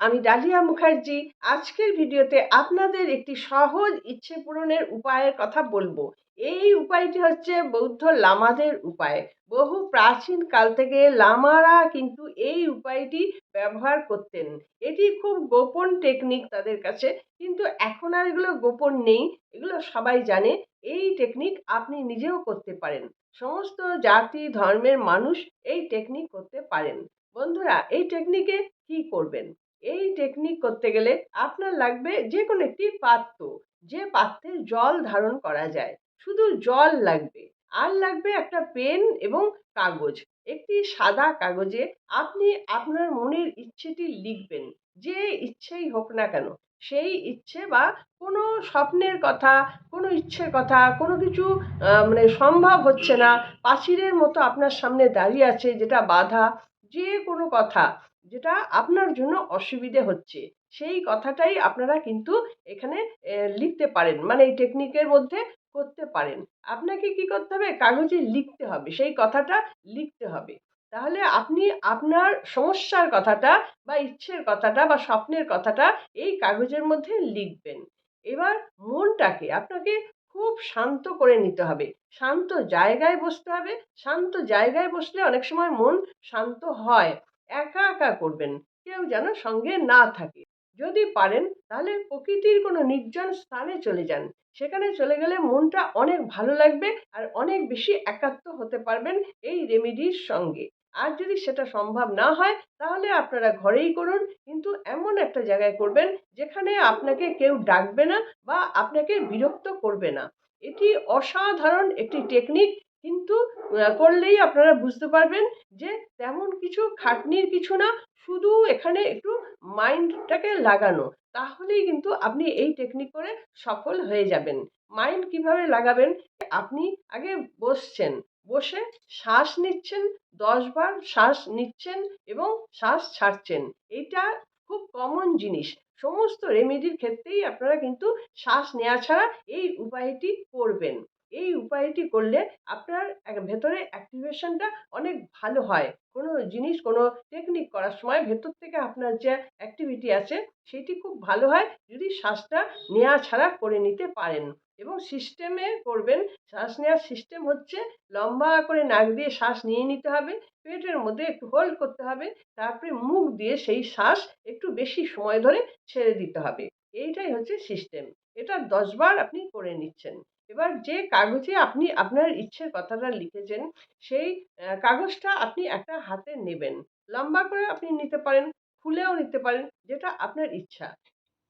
আমি ডালিয়া মুখার্জি। আজকের ভিডিওতে আপনাদের একটি সহজ ইচ্ছে পূরণের উপায়ের কথা বলব। এই উপায়টি হচ্ছে বৌদ্ধ লামাদের উপায়। বহু প্রাচীন কাল থেকে লামারা কিন্তু এই উপায়টি ব্যবহার করতেন। এটি খুব গোপন টেকনিক তাদের কাছে, কিন্তু এখন আর এগুলো গোপন নেই, এগুলো সবাই জানে। এই টেকনিক আপনি নিজেও করতে পারেন। সমস্ত জাতি, ধর্মের মানুষ এই টেকনিক করতে পারেন। বন্ধুরা, এই টেকনিকে কি করবেন? এই টেকনিক করতে গেলে আপনার লাগবে যে কোনো একটি পাত্র, যে পাত্রে জল ধারণ করা যায়। শুধু জল লাগবে, আর লাগবে একটা পেন এবং কাগজ। একটি সাদা কাগজে আপনি আপনার মনের ইচ্ছেটি লিখবেন, যে ইচ্ছেই হোক না কেন। সেই ইচ্ছে বা কোনো স্বপ্নের কথা, কোনো ইচ্ছের কথা, কোনো কিছু মানে সম্ভব হচ্ছে না পাঁচিলের মতো আপনার সামনে দাঁড়িয়ে আছে যেটা বাধা, যে কোনো কথা। যেটা আপনার জন্য অসুবিধে হচ্ছে। সেই কথাটাই আপনারা কিন্তু এখানে লিখতে পারেন। মানে এই টেকনিকের মধ্যে করতে পারেন। আপনাকে কি করতে হবে? কাগজে লিখতে হবে। সেই কথাটা লিখতে হবে। তাহলে আপনি আপনার সমস্যার কথাটা বা ইচ্ছের কথাটা বা স্বপ্নের কথাটা এই কাগজের মধ্যে লিখবেন। এবার মনটাকে আপনাকে খুব শান্ত করে নিতে হবে। শান্ত জায়গায় বসতে হবে। শান্ত জায়গায় বসলে অনেক সময় মন শান্ত হয়। একা একা করবেন। কেউ যেন সঙ্গে না থাকে। যদি পারেন, তাহলে প্রকৃতির কোনো নির্জন স্থানে চলে যান। সেখানে চলে গেলে মনটা অনেক ভালো লাগবে আর অনেক বেশি একাত্ম হতে পারবেন এই রেমেডির সঙ্গে। আর যদি সেটা সম্ভব না হয়, তাহলে আপনারা ঘরেই করুন। কিন্তু এমন একটা জায়গায় করবেন, যেখানে আপনাকে কেউ ডাকবে না বা আপনাকে বিরক্ত করবে না। এটি অসাধারণ একটি টেকনিক, কিন্তু করলেই আপনারা বুঝতে পারবেন যে তেমন কিছু খাটনির কিছু না, শুধু এখানে একটু মাইন্ডটাকে লাগানো। তাহলেই কিন্তু আপনি এই টেকনিক করে সফল হয়ে যাবেন। মাইন্ড কীভাবে লাগাবেন? আপনি আগে বসছেন, বসে শ্বাস নিচ্ছেন, দশ বার শ্বাস নিচ্ছেন এবং শ্বাস ছাড়ছেন। এইটা খুব কমন জিনিস। সমস্ত রেমেডির ক্ষেত্রেই আপনারা কিন্তু শ্বাস নেওয়া ছাড়া এই উপায়টি করবেন। এই উপায়টি করলে আপনার ভেতরে অ্যাক্টিভেশনটা অনেক ভালো হয়। কোনো জিনিস, কোনো টেকনিক করার সময় ভেতর থেকে আপনার যে অ্যাক্টিভিটি আছে, সেটি খুব ভালো হয় যদি শ্বাসটা নেওয়া ছাড়া করে নিতে পারেন। এবং সিস্টেমে করবেন, শ্বাস নেওয়ার সিস্টেম হচ্ছে লম্বা করে নাক দিয়ে শ্বাস নিয়ে নিতে হবে, পেটের মধ্যে একটু হোল্ড করতে হবে, তারপরে মুখ দিয়ে সেই শ্বাস একটু বেশি সময় ধরে ছেড়ে দিতে হবে। এইটাই হচ্ছে সিস্টেম এটা দশবার আপনি করে নিচ্ছেন। এবার যে কাগজে আপনি আপনার ইচ্ছের কথাটা লিখেছেন, সেই কাগজটা আপনি একটা হাতে নেবেন। লম্বা করে আপনি নিতে পারেন, খুলেও নিতে পারেন, যেটা আপনার ইচ্ছা।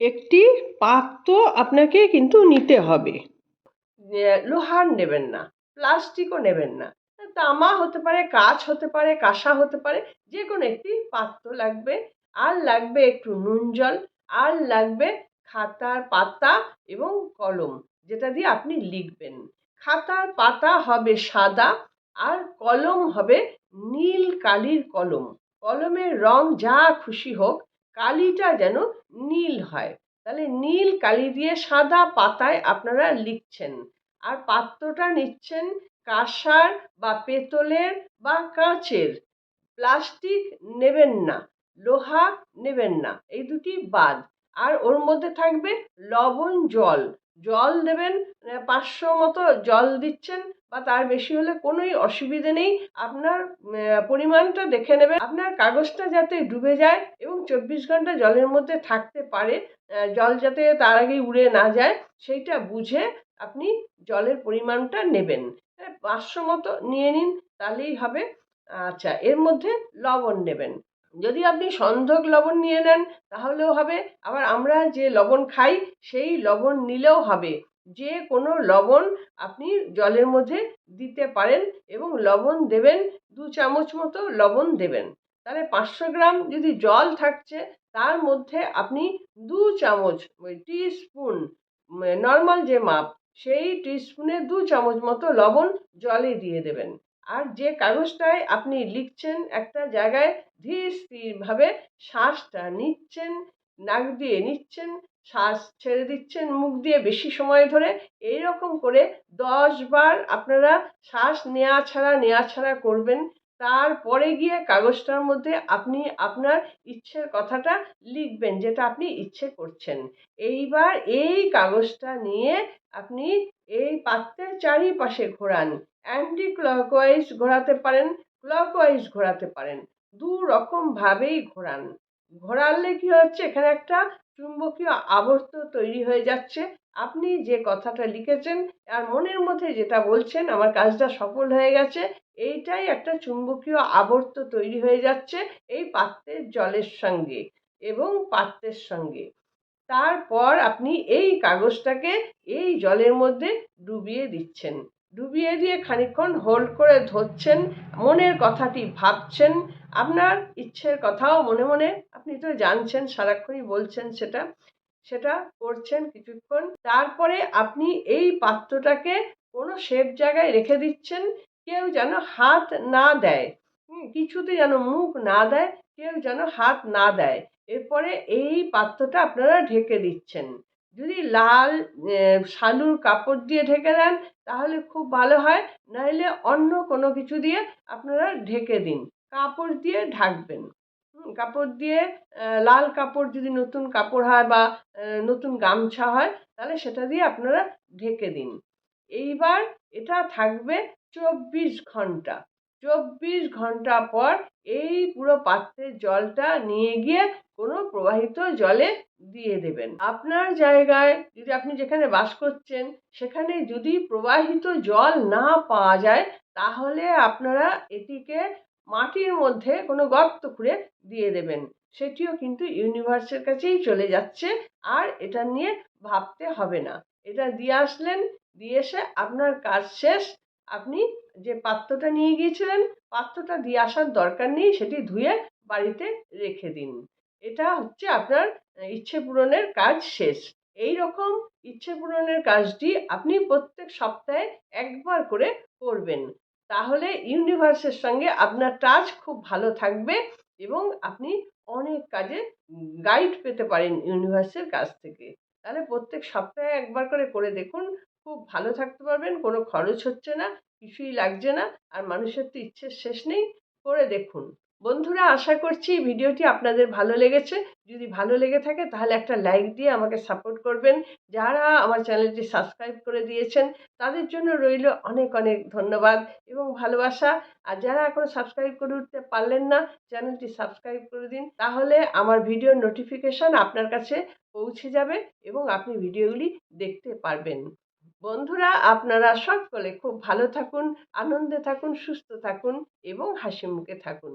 একটি পাত্র আপনাকে কিন্তু নিতে হবে। লোহার নেবেন না, প্লাস্টিকও নেবেন না। তামা হতে পারে, কাঁচ হতে পারে, কাঁসা হতে পারে যে কোনো একটি পাত্র লাগবে। আর লাগবে একটু নুন জল, আর লাগবে খাতার পাতা এবং কলম। যেটা দিয়ে আপনি লিখবেন। খাতার পাতা হবে সাদা আর কলম হবে নীল কালির কলম। কলমের রং যা খুশি হোক, কালিটা যেন নীল হয়। তাহলে নীল কালি দিয়ে সাদা পাতায় আপনারা লিখছেন। আর পাত্রটা নিচ্ছেন কাঁসার বা পেতলের বা কাঁচের। প্লাস্টিক নেবেন না, লোহা নেবেন না, এই দুটি বাদ। আর ওর মধ্যে থাকবে লবণ জল। জল দেবেন পাঁচশো মতো জল দিচ্ছেন বা তার বেশি হলে কোনোই অসুবিধে নেই। আপনার পরিমাণটা দেখে নেবেন। আপনার কাগজটা যাতে ডুবে যায় এবং চব্বিশ ঘণ্টা জলের মধ্যে থাকতে পারে জল যাতে তার আগেই উড়ে না যায়, সেইটা বুঝে আপনি জলের পরিমাণটা নেবেন। পাঁচশো মতো নিয়ে নিন, তাহলেই হবে। আচ্ছা এর মধ্যে লবণ নেবেন। যদি আপনি সন্ধক লবণ নিয়ে নেন, তাহলেও হবে। আবার আমরা যে লবণ খাই, সেই লবণ নিলেও হবে। যে কোনো লবণ আপনি জলের মধ্যে দিতে পারেন এবং লবণ দেবেন, দু চামচ মতো লবণ দেবেন। তাহলে পাঁচশো গ্রাম যদি জল থাকছে, তার মধ্যে আপনি দু চামচ টি স্পুন নর্মাল যে মাপ, সেই টিস্পুনে দু চামচ মতো লবণ জলে দিয়ে দেবেন। আর যে কাগজটায় আপনি লিখছেন একটা জায়গায় ধীর স্থিরভাবে শ্বাসটা নিচ্ছেন, নাক দিয়ে নিচ্ছেন, শ্বাস ছেড়ে দিচ্ছেন, মুখ দিয়ে বেশি সময় ধরে এই রকম করে দশ বার আপনারা শ্বাস নেওয়া ছাড়া নেওয়া ছাড়া করবেন। তারপরে গিয়ে কাগজটার মধ্যে আপনি আপনার ইচ্ছের কথাটা লিখবেন, যেটা আপনি ইচ্ছে করছেন। এইবার এই কাগজটা নিয়ে আপনি এই পাত্রের চারিপাশে ঘোরান। অ্যান্টি ক্লকওয়াইজ ঘোরাতে পারেন ক্লকওয়াইজ ঘোরাতে পারেন। দু রকম ভাবেই ঘোরান। ঘোরালে কি হচ্ছে? এখানে একটা চুম্বকীয় আবর্ত তৈরি হয়ে যাচ্ছে। আপনি যে কথাটা লিখেছেন, আর মনের মধ্যে যেটা বলছেন, আমার কাজটা সফল হয়ে গেছে, এইটাই একটা চুম্বকীয় আবর্ত তৈরি হয়ে যাচ্ছে এই পাত্রের জলের সঙ্গে এবং পাত্রের সঙ্গে। তারপর আপনি এই কাগজটাকে এই জলের মধ্যে ডুবিয়ে দিচ্ছেন। ডুবিয়ে দিয়ে খানিকক্ষণ হোল্ড করে ধরছেন, মনের কথাটি ভাবছেন, আপনার ইচ্ছের কথাও মনে মনে আপনি তো জানছেন, সারাক্ষণই বলছেন সেটা সেটা করছেন কিছুক্ষণ, তারপরে আপনি এই পাত্রটাকে কোনো সেফ জায়গায় রেখে দিচ্ছেন, কেউ যেন হাত না দেয় কিছুতে যেন মুখ না দেয়, কেউ যেন হাত না দেয়, এরপরে এই পাত্রটা আপনারা ঢেকে দিচ্ছেন। যদি লাল শালুর কাপড় দিয়ে ঢেকে দেন, তাহলে খুব ভালো হয়। নাহলে অন্য কোনো কিছু দিয়ে আপনারা ঢেকে দিন। কাপড় দিয়ে ঢাকবেন। কাপড় দিয়ে লাল কাপড় যদি নতুন কাপড় হয় বা নতুন গামছা হয়, তাহলে সেটা দিয়ে আপনারা ঢেকে দিন। এইবার এটা থাকবে চব্বিশ ঘণ্টা। চব্বিশ ঘণ্টা পর এই পুরো পাত্রের জলটা নিয়ে গিয়ে কোনো প্রবাহিত জলে দিয়ে দেবেন। আপনার জায়গায় যদি আপনি যেখানে বাস করছেন, সেখানে যদি প্রবাহিত জল না পাওয়া যায়, তাহলে আপনারা এটিকে মাটির মধ্যে কোনো গর্ত খুঁড়ে দিয়ে দেবেন। সেটিও কিন্তু ইউনিভার্সের কাছেই চলে যাচ্ছে, আর এটা নিয়ে ভাবতে হবে না। এটা দিয়ে আসলেন, দিয়ে এসে আপনার কাজ শেষ। আপনি যে পাত্রটা নিয়ে গিয়েছিলেন, পাত্রটা দিয়ে আসার দরকার নেই, সেটি ধুয়ে বাড়িতে রেখে দিন। এটা হচ্ছে আপনার ইচ্ছে পূরণের কাজ শেষ। এই রকম ইচ্ছে পূরণের কাজটি আপনি প্রত্যেক সপ্তাহে একবার করে করবেন। তাহলে ইউনিভার্সের সঙ্গে আপনার টাচ খুব ভালো থাকবে এবং আপনি অনেক কাজে গাইড পেতে পারেন ইউনিভার্সের কাছ থেকে। তাহলে প্রত্যেক সপ্তাহে একবার করে করে দেখুন, খুব ভালো থাকতে পারবেন, কোনো খরচ হচ্ছে না, কিছুই লাগছে না, আর মানুষের তো ইচ্ছের শেষ নেই, করে দেখুন। বন্ধুরা, আশা করছি ভিডিওটি আপনাদের ভালো লেগেছে। যদি ভালো লেগে থাকে, তাহলে একটা লাইক দিয়ে আমাকে সাপোর্ট করবেন। যারা আমার চ্যানেলটি সাবস্ক্রাইব করে দিয়েছেন, তাদের জন্য রইল অনেক অনেক ধন্যবাদ এবং ভালোবাসা। আর যারা এখন সাবস্ক্রাইব করে উঠতে পারলেন না, চ্যানেলটি সাবস্ক্রাইব করে দিন। তাহলে আমার ভিডিওর নোটিফিকেশন আপনার কাছে পৌঁছে যাবে এবং আপনি ভিডিওগুলি দেখতে পারবেন। বন্ধুরা, আপনারা সকলে খুব ভালো থাকুন, আনন্দে থাকুন, সুস্থ থাকুন এবং হাসি মুখে থাকুন।